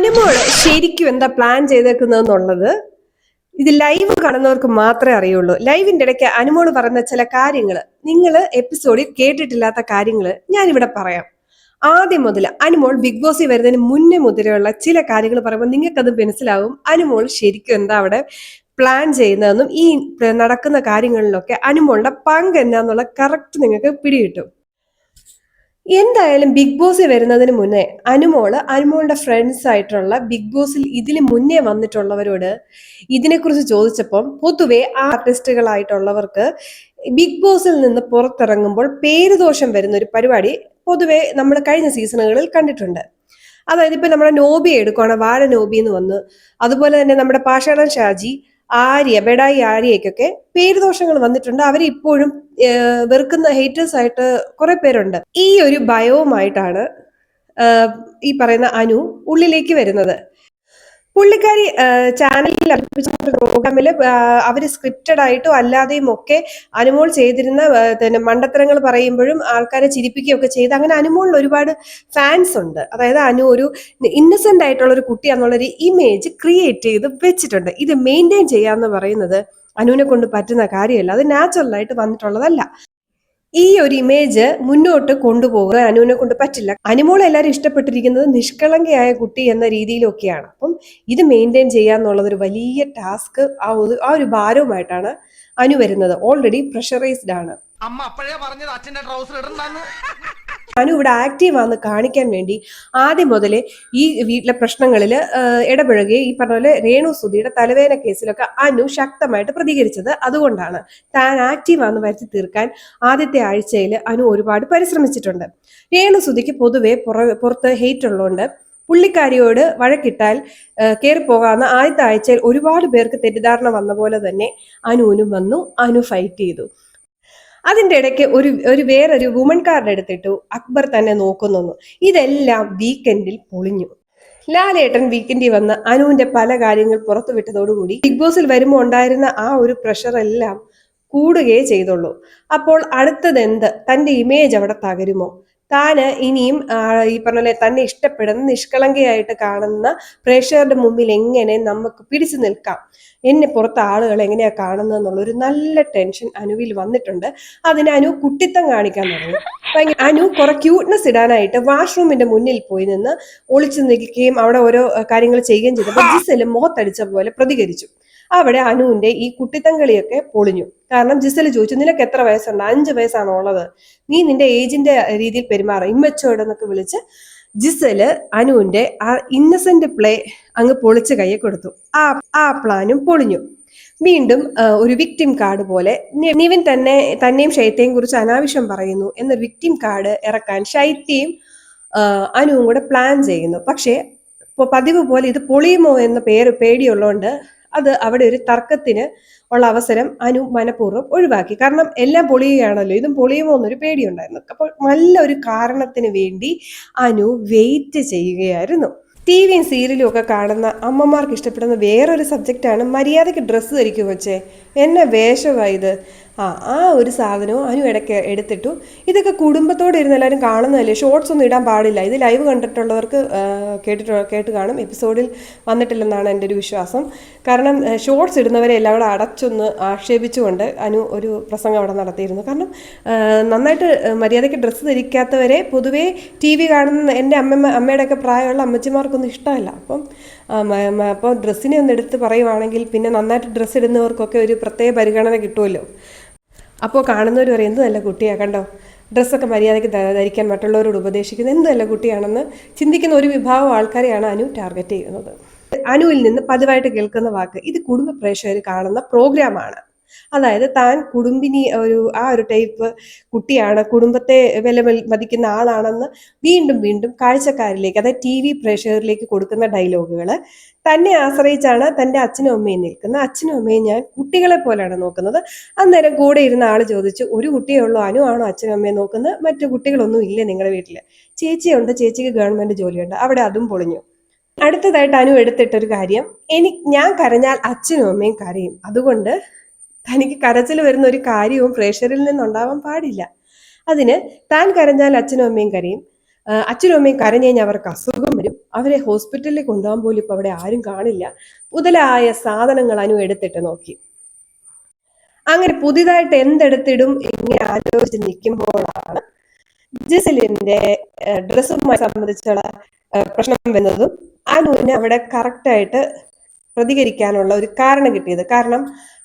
അനുമോൾ ശരിക്കും എന്താ പ്ലാൻ ചെയ്തേക്കുന്നതെന്നുള്ളത് ഇത് ലൈവ് കാണുന്നവർക്ക് മാത്രമേ അറിയുള്ളൂ. ലൈവിന്റെ ഇടയ്ക്ക് അനുമോൾ പറയുന്ന ചില കാര്യങ്ങൾ നിങ്ങൾ എപ്പിസോഡിൽ കേട്ടിട്ടില്ലാത്ത കാര്യങ്ങൾ ഞാനിവിടെ പറയാം. ആദ്യം മുതൽ അനുമോൾ ബിഗ് ബോസിൽ വരുന്നതിന് മുന്നേ മുതലുള്ള ചില കാര്യങ്ങൾ പറയുമ്പോൾ നിങ്ങൾക്കത് മനസ്സിലാവും. അനുമോൾ ശരിക്കും എന്താ അവിടെ പ്ലാൻ ചെയ്യുന്നതെന്നും ഈ നടക്കുന്ന കാര്യങ്ങളിലൊക്കെ അനുമോളുടെ പങ്ക് എന്നാന്നുള്ള കറക്റ്റ് നിങ്ങൾക്ക് പിടികിട്ടും. എന്തായാലും ബിഗ് ബോസ് വരുന്നതിന് മുന്നേ അനുമോൾ അനുമോളുടെ ഫ്രണ്ട്സ് ആയിട്ടുള്ള ബിഗ് ബോസിൽ ഇതിന് മുന്നേ വന്നിട്ടുള്ളവരോട് ഇതിനെക്കുറിച്ച് ചോദിച്ചപ്പം പൊതുവെ ആർട്ടിസ്റ്റുകളായിട്ടുള്ളവർക്ക് ബിഗ് ബോസിൽ നിന്ന് പുറത്തിറങ്ങുമ്പോൾ പേര് ദോഷം വരുന്ന ഒരു പരിപാടി പൊതുവെ നമ്മൾ കഴിഞ്ഞ സീസണുകളിൽ കണ്ടിട്ടുണ്ട്. അതായത് ഇപ്പൊ നമ്മുടെ നോബി എടുക്കുകയാണ് വാഴ നോബി എന്ന് വന്ന്. അതുപോലെ തന്നെ നമ്മുടെ പാഷാടൻ ഷാജി ആര്യ ബെഡായി ആര്യയ്ക്കൊക്കെ പേരുദോഷങ്ങൾ വന്നിട്ടുണ്ട്. അവരെ ഇപ്പോഴും വെറുക്കുന്ന ഹേറ്റേഴ്സ് ആയിട്ട് കുറെ പേരുണ്ട്. ഈ ഒരു ഭയവുമായിട്ടാണ് ഈ പറയുന്ന അനു ഉള്ളിലേക്ക് വരുന്നത്. പുള്ളിക്കാരി ചാനലിൽ അർപ്പിച്ച പ്രോഗ്രാമിൽ അവർ സ്ക്രിപ്റ്റഡ് ആയിട്ടും അല്ലാതെയും ഒക്കെ അനുമോൾ ചെയ്തിരുന്ന പിന്നെ മണ്ടത്തരങ്ങൾ പറയുമ്പോഴും ആൾക്കാരെ ചിരിപ്പിക്കുകയൊക്കെ ചെയ്ത് അങ്ങനെ അനുമോളിൽ ഒരുപാട് ഫാൻസ് ഉണ്ട്. അതായത് അനു ഒരു ഇന്നസെന്റ് ആയിട്ടുള്ള ഒരു കുട്ടി എന്നുള്ളൊരു ഇമേജ് ക്രിയേറ്റ് ചെയ്ത് വെച്ചിട്ടുണ്ട്. ഇത് മെയിന്റെയിൻ ചെയ്യാന്ന് പറയുന്നത് അനുവിനെ കൊണ്ട് പറ്റുന്ന കാര്യമല്ല. അത് നാച്ചുറൽ ആയിട്ട് വന്നിട്ടുള്ളതല്ല. ഈ ഒരു ഇമേജ് മുന്നോട്ട് കൊണ്ടുപോകാൻ അനുവിനെ കൊണ്ട് പറ്റില്ല. അനുമോൾ എല്ലാവരും ഇഷ്ടപ്പെട്ടിരിക്കുന്നത് നിഷ്കളങ്കയായ കുട്ടി എന്ന രീതിയിലൊക്കെയാണ്. അപ്പം ഇത് മെയിന്റെയിൻ ചെയ്യുക എന്നുള്ളത് ഒരു വലിയ ടാസ്ക് ആ ഒരു ആ ഒരു ഭാരവുമായിട്ടാണ് അനു വരുന്നത്. ഓൾറെഡി പ്രഷറൈസ്ഡ് ആണ്. അമ്മ അപ്പോഴേ പറഞ്ഞത് അച്ഛന്റെ ട്രൗസർ ഇടണ്ടെന്ന്. അനു ഇവിടെ ആക്റ്റീവ് ആണെന്ന് കാണിക്കാൻ വേണ്ടി ആദ്യം മുതലേ ഈ വീട്ടിലെ പ്രശ്നങ്ങളിൽ ഇടപഴകുകയും ഈ പറഞ്ഞ പോലെ രേണു സുധിയുടെ തലവേദന കേസിലൊക്കെ അനു ശക്തമായിട്ട് പ്രതികരിച്ചത് അതുകൊണ്ടാണ്. താൻ ആക്റ്റീവ് ആണെന്ന് വരുത്തി തീർക്കാൻ ആദ്യത്തെ ആഴ്ചയിൽ അനു ഒരുപാട് പരിശ്രമിച്ചിട്ടുണ്ട്. രേണു സുധിക്ക് പൊതുവെ പുറത്ത് ഹെയ്റ്റ് ഉള്ളതുകൊണ്ട് പുള്ളിക്കാരിയോട് വഴക്കിട്ടാൽ കയറി പോകാവുന്ന ആദ്യത്തെ ആഴ്ചയിൽ ഒരുപാട് പേർക്ക് തെറ്റിദ്ധാരണ വന്ന പോലെ തന്നെ അനുവിനും വന്നു. അനു ഫൈറ്റ് ചെയ്തു. അതിന്റെ ഇടയ്ക്ക് ഒരു ഒരു വേറൊരു വുമൺ കാർഡ് എടുത്തിട്ടു അക്ബർ തന്നെ നോക്കുന്നു ഇതെല്ലാം വീക്കെൻഡിൽ പൊളിഞ്ഞു. ലാലേട്ടൻ വീക്കെൻഡിൽ വന്ന് അനുവിന്റെ പല കാര്യങ്ങൾ പുറത്തു വിട്ടതോടുകൂടി ബിഗ് ബോസിൽ വരുമ്പോൾ ഉണ്ടായിരുന്ന ആ ഒരു പ്രഷർ എല്ലാം കൂടുകയേ ചെയ്തുള്ളൂ. അപ്പോൾ അടുത്തത് എന്ത് തന്റെ ഇമേജ് അവിടെ തകരുമോ? താന് ഇനിയും ഈ പറഞ്ഞ പോലെ തന്നെ ഇഷ്ടപ്പെടുന്ന നിഷ്കളങ്കയായിട്ട് കാണുന്ന പ്രേക്ഷകരുടെ മുമ്പിൽ എങ്ങനെ നമുക്ക് പിടിച്ചു നിൽക്കാം? എന്നെ പുറത്ത് ആളുകൾ എങ്ങനെയാ കാണുന്നത് എന്നുള്ള ഒരു നല്ല ടെൻഷൻ അനുവിൽ വന്നിട്ടുണ്ട്. അതിന് അനു കുട്ടിത്തം കാണിക്കാൻ തുടങ്ങി. അനു കുറെ ക്യൂട്ട്നെസ് ഇടാനായിട്ട് വാഷ്റൂമിന്റെ മുന്നിൽ പോയി നിന്ന് ഒളിച്ചു നിൽക്കുകയും അവിടെ ഓരോ കാര്യങ്ങൾ ചെയ്യുകയും ചെയ്തപ്പോൾ ജിസലും മുഖത്തടിച്ച പോലെ പ്രതികരിച്ചു. അവിടെ അനുവിന്റെ ഈ കുട്ടിത്തങ്കളിയൊക്കെ പൊളിഞ്ഞു. കാരണം ജിസൽ ചോദിച്ചു നിനക്ക് എത്ര വയസ്സുണ്ട്? അഞ്ച് വയസ്സാണോ ഉള്ളത് നീ നിന്റെ ഏജിന്റെ രീതിയിൽ പെരുമാറ. ഇമ്മച്ചോട് എന്നൊക്കെ വിളിച്ച് ജിസൽ അനുവിന്റെ ആ ഇന്നസെന്റ് പ്ലേ അങ്ങ് പൊളിച്ച് കയ്യെ കൊടുത്തു. ആ ആ പ്ലാനും പൊളിഞ്ഞു. വീണ്ടും ഒരു വിക്ടിം കാർഡ് പോലെ നിവിൻ തന്നെ തന്നെയും ശൈത്യയും കുറിച്ച് അനാവശ്യം പറയുന്നു എന്നൊരു വിക്ടിം കാർഡ് ഇറക്കാൻ ശൈത്യയും അനുവും കൂടെ പ്ലാൻ ചെയ്യുന്നു. പക്ഷേ പതിവ് പോലെ ഇത് പൊളിയുമോ എന്ന പേര് പേടിയുള്ളതുകൊണ്ട് അത് അവിടെ ഒരു തർക്കത്തിന് ഉള്ള അവസരം അനു മനഃപൂർവം ഒഴിവാക്കി. കാരണം എല്ലാം പൊളിയുകയാണല്ലോ. ഇതും പൊളിയുമോ എന്നൊരു പേടിയുണ്ടായിരുന്നു. അപ്പോൾ നല്ല ഒരു കാരണത്തിന് വേണ്ടി അനു വെയിറ്റ് ചെയ്യുകയായിരുന്നു. ടി വിയും സീരിയലും ഒക്കെ കാണുന്ന അമ്മമാർക്ക് ഇഷ്ടപ്പെടുന്ന വേറൊരു സബ്ജക്റ്റാണ് മര്യാദയ്ക്ക് ഡ്രസ്സ് ധരിക്കും വെച്ചേ എന്നെ വേഷമായി ആ ആ ഒരു സാധനവും അനു ഇടയ്ക്ക് എടുത്തിട്ടു. ഇതൊക്കെ കുടുംബത്തോടെ ഇരുന്ന് എല്ലാവരും കാണുന്നതല്ലേ? ഷോർട്സ് ഒന്നും ഇടാൻ പാടില്ല. ഇത് ലൈവ് കണ്ടിട്ടുള്ളവർക്ക് കേട്ടിട്ട് കേട്ട് കാണും. എപ്പിസോഡിൽ വന്നിട്ടില്ലെന്നാണ് എന്റെ ഒരു വിശ്വാസം. കാരണം ഷോർട്സ് ഇടുന്നവരെ എല്ലാം കൂടെ അടച്ചൊന്ന് ആക്ഷേപിച്ചുകൊണ്ട് അനു ഒരു പ്രസംഗം അവിടെ നടത്തിയിരുന്നു. കാരണം നന്നായിട്ട് മര്യാദയ്ക്ക് ഡ്രസ്സ് ധരിക്കാത്തവരെ പൊതുവേ ടി വി കാണുന്ന എന്റെ അമ്മ അമ്മയുടെയൊക്കെ പ്രായമുള്ള അമ്മച്ചിമാർക്കൊന്നും ഇഷ്ടമല്ല. അപ്പം അപ്പോൾ ഡ്രസ്സിനെ ഒന്ന് എടുത്ത് പറയുവാണെങ്കിൽ പിന്നെ നന്നായിട്ട് ഡ്രസ്സ് ഇടുന്നവർക്കൊക്കെ ഒരു പ്രത്യേക പരിഗണന കിട്ടുമല്ലോ. അപ്പോൾ കാണുന്നവർ പറയും എന്ത് നല്ല കുട്ടിയാണ് കണ്ടോ? ഡ്രസ്സൊക്കെ മര്യാദയ്ക്ക് ധരിക്കാൻ മറ്റുള്ളവരോട് ഉപദേശിക്കുന്നത് എന്ത് നല്ല കുട്ടിയാണെന്ന് ചിന്തിക്കുന്ന ഒരു വിഭാഗം ആൾക്കാരെയാണ് അനു ടാർഗറ്റ് ചെയ്യുന്നത്. അനുവിൽ നിന്ന് പതിവായിട്ട് കേൾക്കുന്ന വാക്ക് ഇത് കുടുംബ പ്രേക്ഷകർ കാണുന്ന പ്രോഗ്രാമാണ്. അതായത് താൻ കുടുംബിനി ഒരു ആ ഒരു ടൈപ്പ് കുട്ടിയാണ് കുടുംബത്തെ വില മതിക്കുന്ന ആളാണെന്ന് വീണ്ടും വീണ്ടും കാഴ്ചക്കാരിലേക്ക് അതായത് ടി വി പ്രേക്ഷകരിലേക്ക് കൊടുക്കുന്ന ഡയലോഗുകൾ തന്നെ ആശ്രയിച്ചാണ് തന്റെ അച്ഛനും അമ്മയും നിൽക്കുന്നത്. അച്ഛനും അമ്മയും ഞാൻ കുട്ടികളെ പോലെയാണ് നോക്കുന്നത്. അന്നേരം കൂടെ ഇരുന്ന ആൾ ചോദിച്ചു ഒരു കുട്ടിയേ ഉള്ളൂ അനു ആണോ അച്ഛനും അമ്മയും നോക്കുന്നത്? മറ്റു കുട്ടികളൊന്നും ഇല്ല നിങ്ങളുടെ വീട്ടിൽ? ചേച്ചിയുണ്ട് ചേച്ചിക്ക് ഗവൺമെന്റ് ജോലിയുണ്ട് അവിടെ അതും പൊളിഞ്ഞു. അടുത്തതായിട്ട് അനു എടുത്തിട്ടൊരു കാര്യം എനിക്ക് ഞാൻ കരഞ്ഞാൽ അച്ഛനും അമ്മയും കരയും. അതുകൊണ്ട് തനിക്ക് കരച്ചിൽ വരുന്ന ഒരു കാര്യവും പ്രേക്ഷകരിൽ നിന്നുണ്ടാവാൻ പാടില്ല. അതിന് താൻ കരഞ്ഞാൽ അച്ഛനും അമ്മയും കരയും. അച്ഛനും അമ്മയും കരഞ്ഞു കഴിഞ്ഞാൽ അവർക്ക് അസുഖം വരും. അവരെ ഹോസ്പിറ്റലിൽ കൊണ്ടുപോകാൻ പോലും ഇപ്പൊ അവിടെ ആരും കാണില്ല. മുതലായ സാധനങ്ങൾ അനു എടുത്തിട്ട് നോക്കി. അങ്ങനെ പുതിയതായിട്ട് എന്തെടുത്തിടും ഇങ്ങനെ ആലോചിച്ച് നിൽക്കുമ്പോഴാണ് ജിസലിന്റെ ഡ്രസ്സുമായി സംബന്ധിച്ചുള്ള പ്രശ്നം വന്നതും അനുവിന് അവിടെ കറക്റ്റായിട്ട് പ്രതികരിക്കാനുള്ള ഒരു കാരണം കിട്ടിയത്. കാരണം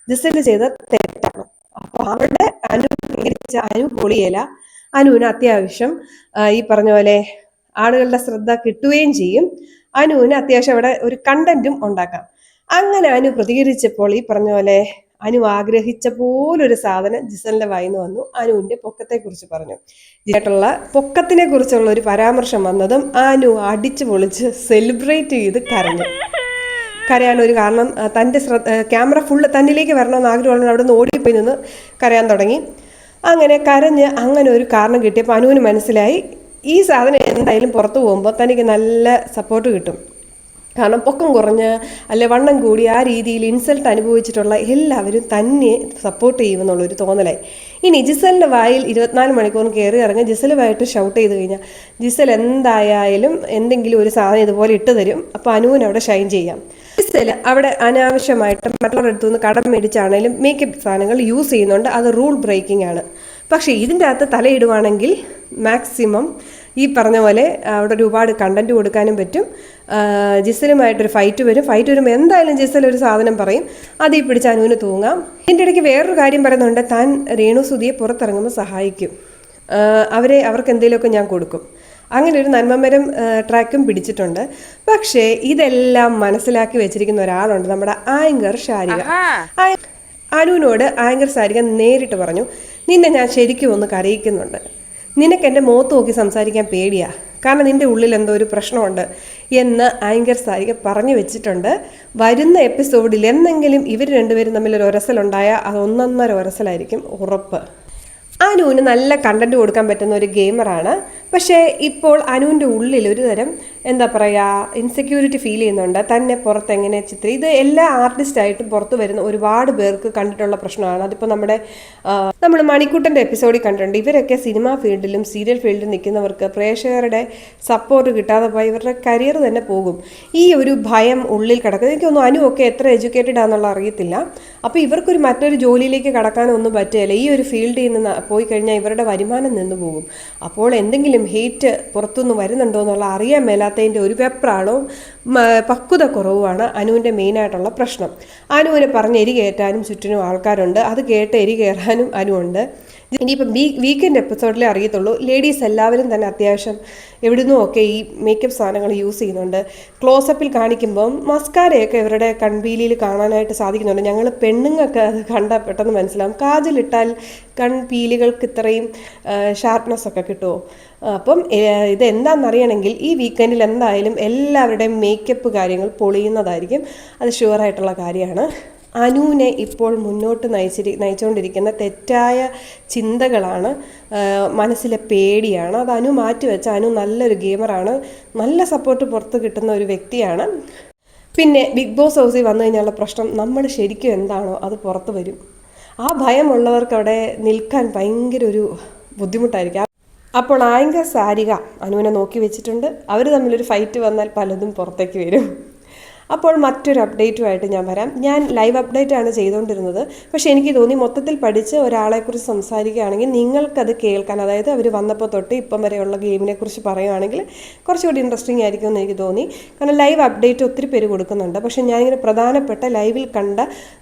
ജിസൽ ചെയ്ത തെറ്റാണ്. അപ്പൊ അവരുടെ അനു അനു പൊളിയല. അനുവിന് അത്യാവശ്യം ഈ പറഞ്ഞ പോലെ ആളുകളുടെ ശ്രദ്ധ കിട്ടുകയും ചെയ്യും. അനുവിന് അത്യാവശ്യം അവിടെ ഒരു കണ്ടന്റും ഉണ്ടാക്കാം. അങ്ങനെ അനു പ്രതികരിച്ചപ്പോൾ ഈ പറഞ്ഞ പോലെ അനു ആഗ്രഹിച്ച പോലൊരു സാധനം ജിസലിന്റെ വായിന്ന് വന്നു. അനുവിന്റെ പൊക്കത്തെ കുറിച്ച് പറഞ്ഞു. ചേട്ടുള്ള പൊക്കത്തിനെ കുറിച്ചുള്ള ഒരു പരാമർശം വന്നതും അനു അടിച്ചു പൊളിച്ച് സെലിബ്രേറ്റ് ചെയ്ത് കരഞ്ഞു. കരയാൻ ഒരു കാരണം തന്റെ ശ്രദ്ധ ക്യാമറ ഫുള്ള് തന്നിലേക്ക് വരണമെന്ന് ആഗ്രഹമുള്ള അവിടെ നിന്ന് ഓടിപ്പോയി നിന്ന് കരയാൻ തുടങ്ങി. അങ്ങനെ കരഞ്ഞ് അങ്ങനെ ഒരു കാരണം കിട്ടിയപ്പോൾ അനുവിന് മനസ്സിലായി ഈ സാധനം എന്തായാലും പുറത്തു പോകുമ്പോൾ തനിക്ക് നല്ല സപ്പോർട്ട് കിട്ടും. കാരണം പൊക്കം കുറഞ്ഞ് അല്ലെ വണ്ണം കൂടി ആ രീതിയിൽ ഇൻസൾട്ട് അനുഭവിച്ചിട്ടുള്ള എല്ലാവരും തന്നെ സപ്പോർട്ട് ചെയ്യുമെന്നുള്ളൊരു തോന്നലായി. ഇനി ജിസലിന്റെ വായിൽ ഇരുപത്തിനാല് മണിക്കൂറും കയറി ഇറങ്ങി ജിസലുമായിട്ട് ഷൗട്ട് ചെയ്ത് കഴിഞ്ഞാൽ ജിസൽ എന്തായാലും എന്തെങ്കിലും ഒരു സാധനം ഇതുപോലെ ഇട്ട് തരും. അപ്പോൾ അനുവിന് അവിടെ ഷൈൻ ചെയ്യാം. ജിസൽ അവിടെ അനാവശ്യമായിട്ട് മറ്റുള്ളവരുടെ അടുത്തു നിന്ന് കടം മേടിച്ചാണെങ്കിലും മേക്കപ്പ് സാധനങ്ങൾ യൂസ് ചെയ്യുന്നുണ്ട്. അത് റൂൾ ബ്രേക്കിംഗ് ആണ്. പക്ഷേ ഇതിന്റെ അകത്ത് തലയിടുവാണെങ്കിൽ മാക്സിമം ഈ പറഞ്ഞ പോലെ അവിടെ ഒരുപാട് കണ്ടന്റ് കൊടുക്കാനും പറ്റും. ജിസലുമായിട്ടൊരു ഫൈറ്റ് വരും. ഫൈറ്റ് വരുമ്പോൾ എന്തായാലും ജിസൽ ഒരു സാധനം പറയും. അതീ പിടിച്ച് അനുവിന് തൂങ്ങാം. ഇതിന്റെ ഇടയ്ക്ക് വേറൊരു കാര്യം പറയുന്നുണ്ട്. താൻ രേണു സുധിയെ പുറത്തിറങ്ങുമ്പോൾ സഹായിക്കും. അവരെ അവർക്ക് എന്തെങ്കിലുമൊക്കെ ഞാൻ കൊടുക്കും. അങ്ങനെ ഒരു നന്മമരം ട്രാക്കും പിടിച്ചിട്ടുണ്ട്. പക്ഷേ ഇതെല്ലാം മനസ്സിലാക്കി വെച്ചിരിക്കുന്ന ഒരാളുണ്ട് നമ്മുടെ ആങ്കർ ഷാരിക ആയ- അനുവിനോട് ആങ്കർ സാരിക നേരിട്ട് പറഞ്ഞു നിന്നെ ഞാൻ ശരിക്കും ഒന്ന് കരയിക്കുന്നുണ്ട്. നിനക്ക് എന്റെ മുഖത്ത് നോക്കി സംസാരിക്കാൻ പേടിയാ. കാരണം നിന്റെ ഉള്ളിൽ എന്തോ ഒരു പ്രശ്നമുണ്ട് എന്ന് ആങ്കർ സാരിക പറഞ്ഞു വെച്ചിട്ടുണ്ട്. വരുന്ന എപ്പിസോഡിൽ എന്തെങ്കിലും ഇവർ രണ്ടുപേരും തമ്മിൽ ഒരു ഒരസലുണ്ടായാൽ അത് ഒന്നൊന്നര ഒരസലായിരിക്കും ഉറപ്പ്. അനുവിന് നല്ല കണ്ടന്റ് കൊടുക്കാൻ പറ്റുന്ന ഒരു ഗെയിമറാണ് പക്ഷേ ഇപ്പോൾ അനുവിന്റെ ഉള്ളിൽ ഒരു തരം എന്താ പറയുക ഇൻസെക്യൂരിറ്റി ഫീൽ ചെയ്യുന്നുണ്ട്. തന്നെ പുറത്ത് എങ്ങനെ ചിത്രം ഇത് എല്ലാ ആർട്ടിസ്റ്റായിട്ടും പുറത്ത് വരുന്ന ഒരുപാട് പേർക്ക് കണ്ടിട്ടുള്ള പ്രശ്നമാണ്. അതിപ്പോൾ നമ്മുടെ നമ്മൾ മണിക്കൂട്ടന്റെ എപ്പിസോഡിൽ കണ്ടിട്ടുണ്ട്. ഇവരൊക്കെ സിനിമാ ഫീൽഡിലും സീരിയൽ ഫീൽഡിലും നിൽക്കുന്നവർക്ക് പ്രേക്ഷകരുടെ സപ്പോർട്ട് കിട്ടാതെ പോയി ഇവരുടെ കരിയർ തന്നെ പോകും. ഈ ഒരു ഭയം ഉള്ളിൽ കിടക്കുന്നത്. എനിക്കൊന്നും അനു ഒക്കെ എത്ര എഡ്യൂക്കേറ്റഡ് ആണെന്നുള്ള അറിയത്തില്ല. അപ്പോൾ ഇവർക്കൊരു മറ്റൊരു ജോലിയിലേക്ക് കടക്കാനൊന്നും പറ്റുകയില്ല. ഈ ഒരു ഫീൽഡിൽ നിന്ന് പോയി കഴിഞ്ഞാൽ ഇവരുടെ വരുമാനം നിന്ന് പോകും. അപ്പോൾ എന്തെങ്കിലും ഹെയ്റ്റ് പുറത്തുനിന്ന് വരുന്നുണ്ടോ എന്നുള്ള അറിയാൻ മേലാത്തതിന്റെ ഒരു മ, പക്വത കുറവുമാണ് അനുവിന്റെ മെയിനായിട്ടുള്ള പ്രശ്നം. അനുവിനെ പറഞ്ഞ് എരി കയറ്റാനും ചുറ്റിനും ആൾക്കാരുണ്ട്. അത് കേട്ട് എരി കയറാനും അനുവുണ്ട്. ഇനിയിപ്പം വീ വീക്കെൻഡ് എപ്പിസോഡിലേ അറിയത്തുള്ളൂ. ലേഡീസ് എല്ലാവരും തന്നെ അത്യാവശ്യം എവിടുന്നും ഒക്കെ ഈ മേക്കപ്പ് സാധനങ്ങൾ യൂസ് ചെയ്യുന്നുണ്ട്. ക്ലോസപ്പിൽ കാണിക്കുമ്പം മസ്കാരയൊക്കെ ഇവരുടെ കൺപീലിയിൽ കാണാനായിട്ട് സാധിക്കുന്നുണ്ട്. ഞങ്ങൾ പെണ്ണുങ്ങൾക്ക് അത് കണ്ടാൽ പെട്ടെന്ന് മനസ്സിലാവും. കാജലിട്ടാൽ കൺപീലികൾക്ക് ഇത്രയും ഷാർപ്നെസ് ഒക്കെ കിട്ടുമോ അപ്പം ഇതെന്താണെന്നറിയണമെങ്കിൽ ഈ വീക്കെൻഡിൽ എന്തായാലും എല്ലാവരുടെയും മേക്കപ്പ് കാര്യങ്ങൾ പൊളിയുന്നതായിരിക്കും. അത് ഷുവറായിട്ടുള്ള കാര്യമാണ്. അനുവിനെ ഇപ്പോൾ മുന്നോട്ട് നയിച്ചിരി നയിച്ചുകൊണ്ടിരിക്കുന്ന തെറ്റായ ചിന്തകളാണ് മനസ്സിലെ പേടിയാണ്. അത് അനു മാറ്റിവെച്ച അനു നല്ലൊരു ഗെയിമറാണ്. നല്ല സപ്പോർട്ട് പുറത്ത് കിട്ടുന്ന ഒരു വ്യക്തിയാണ്. പിന്നെ ബിഗ് ബോസ് ഹൗസിൽ വന്നു കഴിഞ്ഞാലുള്ള പ്രശ്നം നമ്മൾ ശരിക്കും എന്താണോ അത് പുറത്ത് വരും. ആ ഭയമുള്ളവർക്ക് അവിടെ നിൽക്കാൻ ഭയങ്കര ഒരു ബുദ്ധിമുട്ടായിരിക്കും. അപ്പോൾ ആയങ്ക സാരിക അനുവിനെ നോക്കി വെച്ചിട്ടുണ്ട്. അവർ തമ്മിലൊരു ഫൈറ്റ് വന്നാൽ പലതും പുറത്തേക്ക് വരും. അപ്പോൾ മറ്റൊരു അപ്ഡേറ്റുമായിട്ട് ഞാൻ വരാം. ഞാൻ ലൈവ് അപ്ഡേറ്റ് ആണ് ചെയ്തുകൊണ്ടിരുന്നത് പക്ഷേ എനിക്ക് തോന്നി മൊത്തത്തിൽ പഠിച്ച് ഒരാളെക്കുറിച്ച് സംസാരിക്കുകയാണെങ്കിൽ നിങ്ങൾക്കത് കേൾക്കാൻ അതായത് അവർ വന്നപ്പോൾ തൊട്ട് ഇപ്പം വരെയുള്ള ഗെയിമിനെക്കുറിച്ച് പറയുകയാണെങ്കിൽ കുറച്ചുകൂടി ഇൻട്രസ്റ്റിംഗ് ആയിരിക്കും എന്ന് എനിക്ക് തോന്നി. കാരണം ലൈവ് അപ്ഡേറ്റ് ഒത്തിരി പേര് കൊടുക്കുന്നുണ്ട്. പക്ഷേ ഞാനിങ്ങനെ പ്രധാനപ്പെട്ട ലൈവിൽ കണ്ട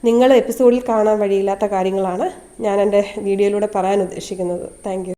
നിങ്ങൾ എപ്പിസോഡിൽ കാണാൻ വഴിയില്ലാത്ത കാര്യങ്ങളാണ് ഞാൻ എന്റെ വീഡിയോയിലൂടെ പറയാൻ ഉദ്ദേശിക്കുന്നത്. താങ്ക്